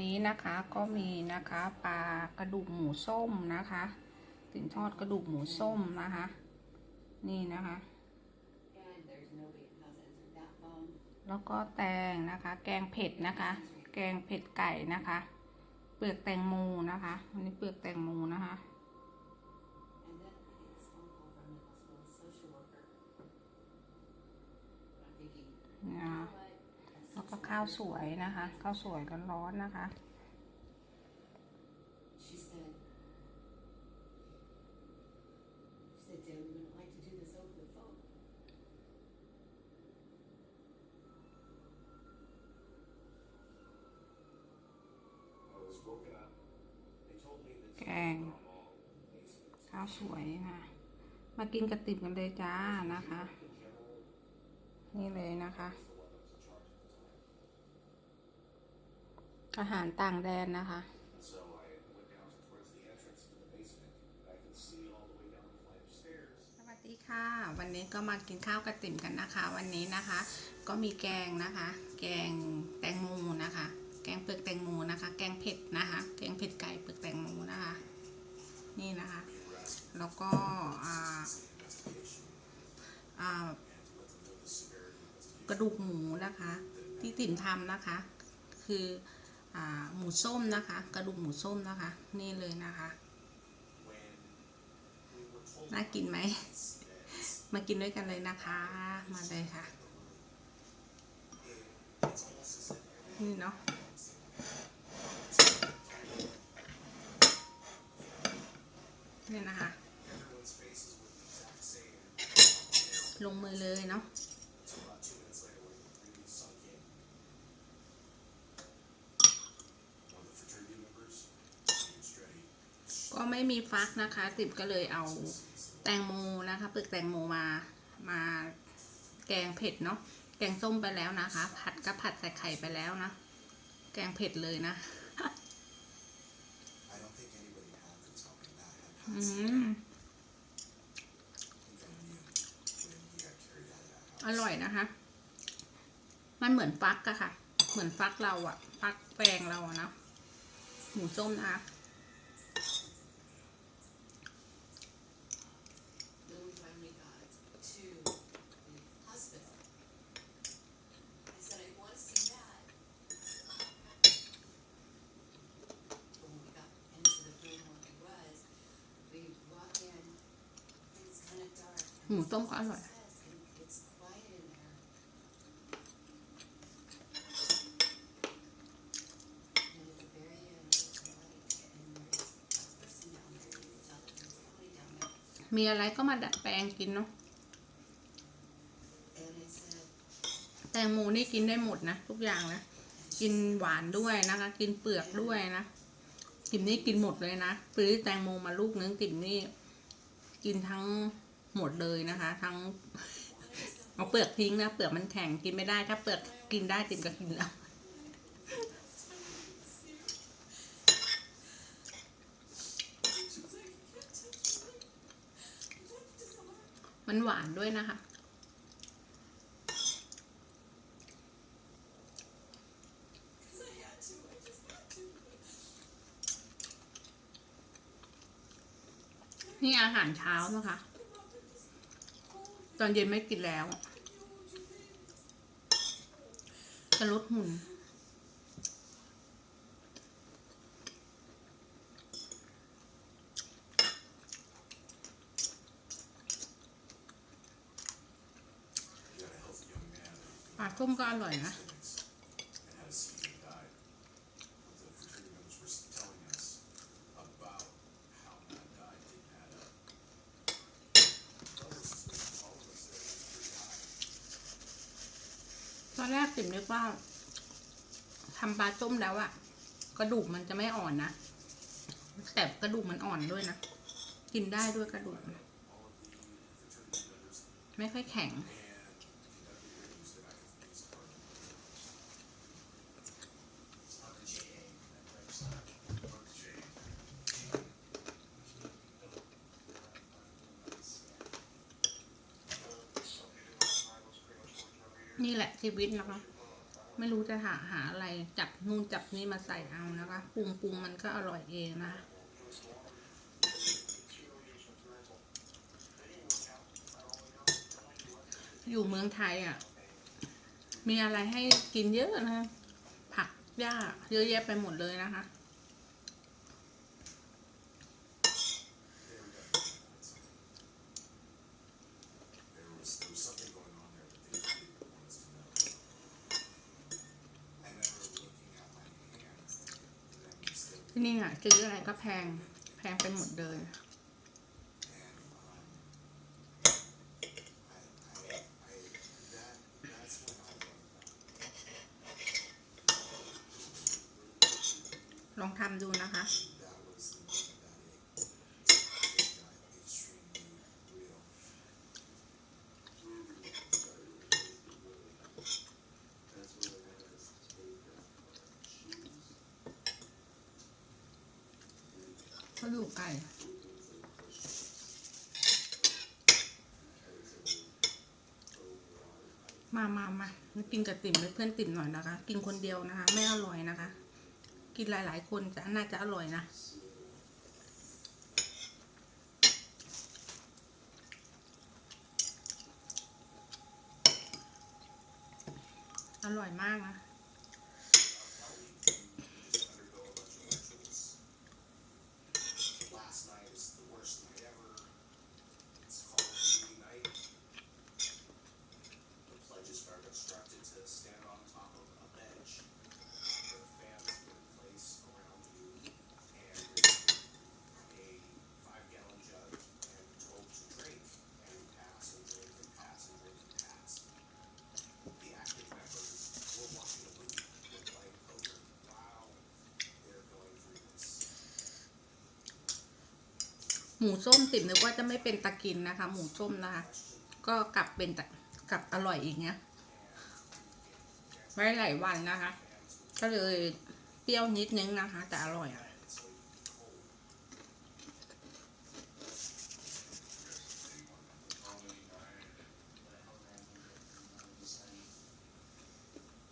นี้นะคะก็มีนะคะปลากระดูกหมูส้มนะคะสิงทอดกระดูกหมูส้มนะคะ นี่นะคะ แล้วก็แตงนะคะ แกงเผ็ดนะคะ แกงเผ็ดไก่นะคะ เปลือกแตงโมนะคะอันนี้เปลือกแตงโมนะคะาว worker- สวยนะคะข้าวสวยร้อนๆนะคะ She said, she said, Dad, we wouldn't like to do this over the phone. I was woken up. They told me that แกง something went wrong in the basement. ข้าวสวยนะมากินกระติบกันเลยจ้านะคะ In general, นี่เลยนะคะ อาหารต่างแดนนะคะ สวัสดีค่ะ วันนี้ก็มากินข้าวกระติ่มกันนะคะ วันนี้นะคะ ก็มีแกงนะคะ แกงแตงโมนะคะ แกงเปลือกแตงโมนะคะ แกงเผ็ดนะคะ แกงเผ็ดไก่เปลือกแตงโมนะคะ นี่นะคะ แล้วก็อ่าอ่ากระดูกหมูนะคะ ที่ติ่มทำนะคะ คือ หมูส้มนะคะ กระดูกหมูส้มนะคะ นี่เลยนะคะน่ากินไหม มากินด้วยกันเลยนะคะ มาเลยค่ะ นี่เนาะนี่นะคะ ลงมือเลยเนาะ ไม่มีฟักนะคะติบก็เลยเอาแตงโมนะคะเปลือกแตงโมมามาแกงเผ็ดเนาะแกงส้มไปแล้วนะคะ ผัดก็ผัดใส่ไข่ไปแล้วนะ แกงเผ็ดเลยนะ I don't think anybody had this helping that had อื passed ม even when you when he got carried out of that อ house. ร่อยนะคะ มันเหมือนฟักอะค่ะ เหมือนฟักเราอะฟักแปลงเราอะเนาะหมูส้มนะคะ หมูต้มก็อร่อย มีอะไรก็มาดัดแปลงกินเนาะแตงโมนี่กินได้หมดนะทุกอย่างนะ กินหวานด้วยนะคะ กินเปลือกด้วยนะกิ่มนี่กินหมดเลยนะซื้อแตงโมมาลูกนึงกิ่มนี่กินทั้ง หมดเลยนะคะ ทั้งเอาเปลือกทิ้งนะเปลือกมันแข็งกินไม่ได้ ถ้าเปลือกกินได้ติมก็กินแล้วมันหวานด้วยนะคะ นี่อาหารเช้านะคะ อนเย็นไม่กินแล้วจะลดหุ่น ปลาส้มก็อร่อยนะ อนแรกติ่มนึกว่าทำปลาต้มแล้วอะกระดูกมันจะไม่อ่อนนะ แต่กระดูกมันอ่อนด้วยนะ กินได้ด้วยกระดูก ไม่ค่อยแข็ง ชีวิตนะคะ ไม่รู้จะหาหาอะไรจับนู่นจับนี่มาใส่เอานะคะปรุงปรุงมันก็อร่อยเองนะคะอยู่เมืองไทยอะ มีอะไรให้กินเยอะนะ ผักหญ้าเยอะแยะไปหมดเลยนะคะ ที่นี่อะซื้ออะไรก็แพงแพงไปหมดเลย ก็ดูกไก่มามามากินกับติ่มเป็นเพื่อนติ่มหน่อยนะคะ กินคนเดียวนะคะ ไม่อร่อยนะคะ กินหลาย ๆ คนจะน่าจะอร่อยนะ อร่อยมากนะ หมูส้มติ่มนึกว่าจะไม่เป็นตะกินนะคะ หมูส้มนะคะ ก็กลับเป็นกลับอร่อยอีกเนี้ยไว้หลายวันนะคะ ก็เลยเปรี้ยวนิดนึงนะคะ แต่อร่อยอะ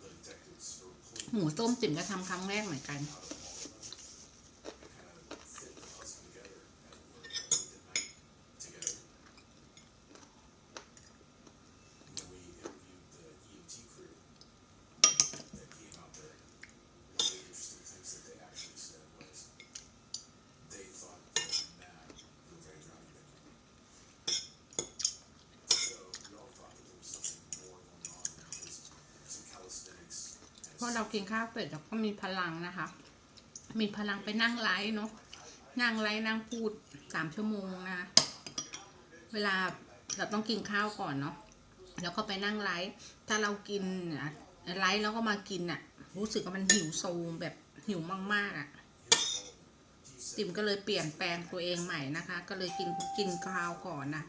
The detectives were pulling หมูส้มติ่มจะทำครั้งแรกเหมือนกัน เราเรากินข้าวเป็ดเราก็มีพลังนะคะ มีพลังไปนั่งไลฟ์เนาะนั่งไลฟ์นั่งพูดสามชั่วโมงนะ เวลาเราต้องกินข้าวก่อนเนาะแล้วก็ไปนั่งไลฟ์ถ้าเรากินไลฟ์แล้วก็มากินอะรู้สึกว่ามันหิวโซมแบบหิวมากๆอะติ่มก็เลยเปลี่ยนแปลงตัวเองใหม่นะคะ ก็เลยกินกินข้าวก่อนนะ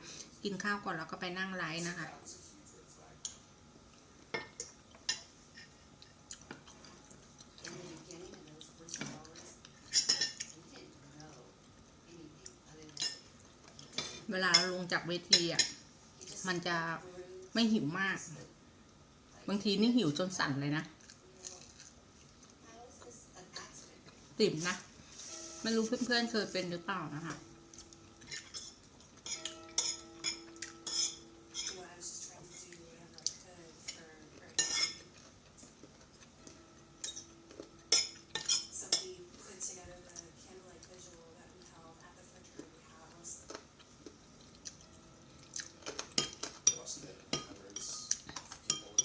กินข้าวก่อนแล้วก็ไปนั่งไลฟ์นะคะ เวลาลงจากเวทีอะ มันจะไม่หิวมาก บางทีนี่หิวจนสั่นเลยนะ ติ่มนะ ไม่รู้เพื่อนๆเคยเป็นหรือเปล่านะคะ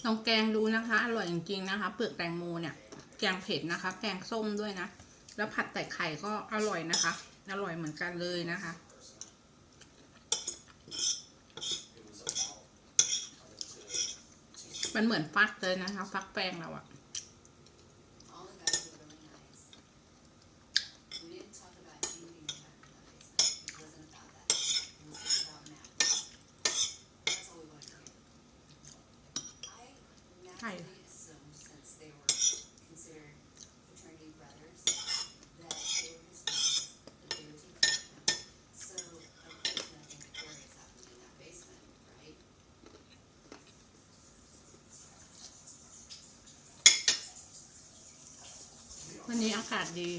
ลองแกงดูนะคะ อร่อยจริงๆนะคะ เปลือกแตงโมเนี่ย แกงเผ็ดนะคะ แกงส้มด้วยนะ แล้วผัดแต่ไข่ก็อร่อยนะคะ อร่อยเหมือนกันเลยนะคะ มันเหมือนฟักเลยนะคะ ฟักแป้งเราอะ Hi. วันนี้อากาศดี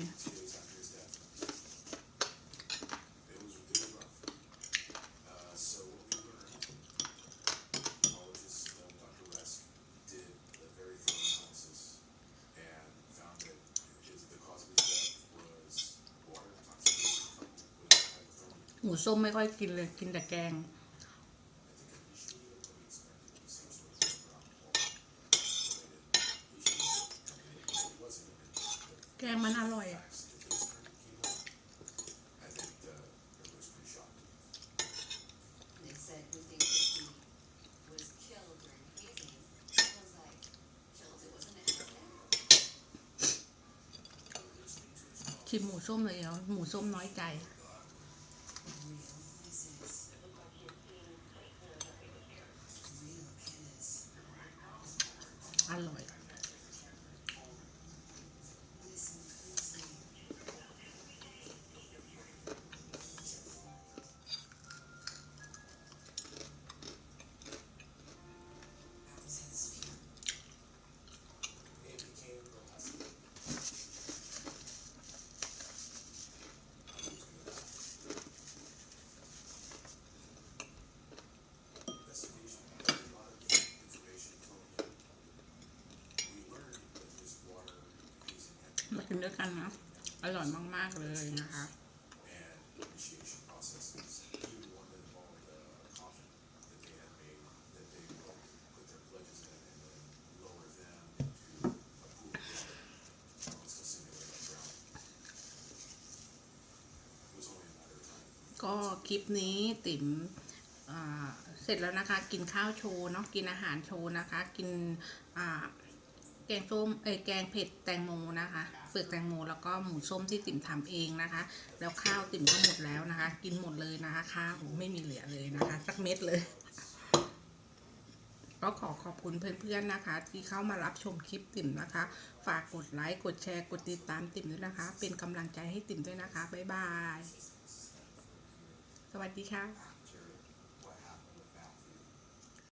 ส้มไม่ค่อยกินเลย กินแต่แกง แกงมันอร่อยอะชิมหมูส้มเลยเหรอหมูส้มน้อยใจ ด้วยกันนะ อร่อยมากๆเลยนะคะก็คลิปนี้ติ๋มเสร็จแล้วนะคะ กินข้าวโชว์เนาะกินอาหารโชว์นะคะ กินแกงส้มเอแกงเผ็ดแตงโมนะคะ เปลือกแตงโมแล้วก็หมูส้มที่ติ๋มทำเองนะคะ แล้วข้าวติ๋มก็หมดแล้วนะคะ กินหมดเลยนะคะข้าวไม่มีเหลือเลยนะคะ สักเม็ดเลยก็ขอขอบคุณเพื่อนๆนะคะ ที่เข้ามารับชมคลิปติ๋มนะคะ ฝากกดไลค์กดแชร์กดติดตามติ๋มด้วยนะคะ เป็นกำลังใจให้ติ๋มด้วยนะคะ บ๊ายบาย สวัสดีค่ะ